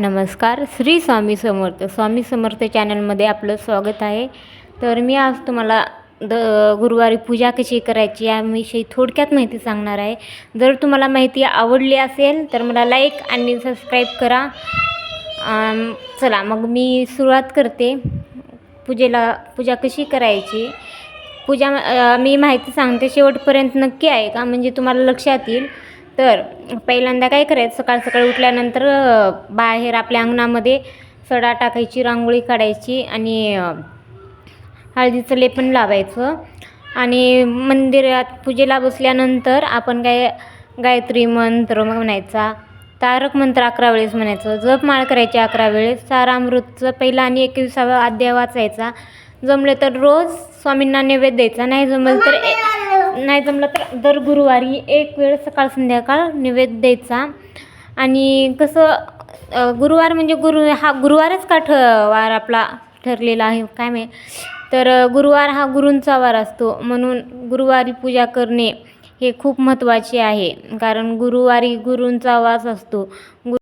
नमस्कार श्री स्वामी समर्थ. स्वामी समर्थ चॅनलमध्ये आपलं स्वागत आहे. तर मी आज तुम्हाला द गुरुवारी पूजा कशी करायची याविषयी थोडक्यात माहिती सांगणार आहे. जर तुम्हाला माहिती आवडली असेल तर मला लाईक आणि सबस्क्राईब करा. चला मग मी सुरुवात करते. पूजेला पूजा कशी करायची? पूजा मी माहिती सांगते शेवटपर्यंत नक्की आहे का? म्हणजे तुम्हाला लक्षात येईल. तर पहिल्यांदा काय करायचं? सकाळ सकाळी उठल्यानंतर बाहेर आपल्या अंगणामध्ये सडा टाकायची रांगोळी काढायची आणि हळदीचं लेपन लावायचं. आणि मंदिरात पूजेला बसल्यानंतर आपण काय गायत्री मंत्र म्हणायचा तारक मंत्र अकरा वेळेस म्हणायचं जप माळ करायची अकरा वेळेस सारामृतचं पहिला आणि एकविसावा अध्याय वाचायचा. जमलं तर रोज स्वामींना नैवेद्य द्यायचा नाही जमलं तर ए- नाही जमलं तर दर गुरुवारी एक वेळ सकाळ संध्याकाळ नैवेद्य द्यायचा. आणि कसं गुरुवार म्हणजे गुरु हा गुरुवारच का ठ वार आपला ठरलेला आहे काय माहीत? तर गुरुवार हा गुरूंचा वार असतो. म्हणून गुरुवारी पूजा करणे हे खूप महत्त्वाचे आहे. कारण गुरुवारी गुरूंचा वास असतो. गु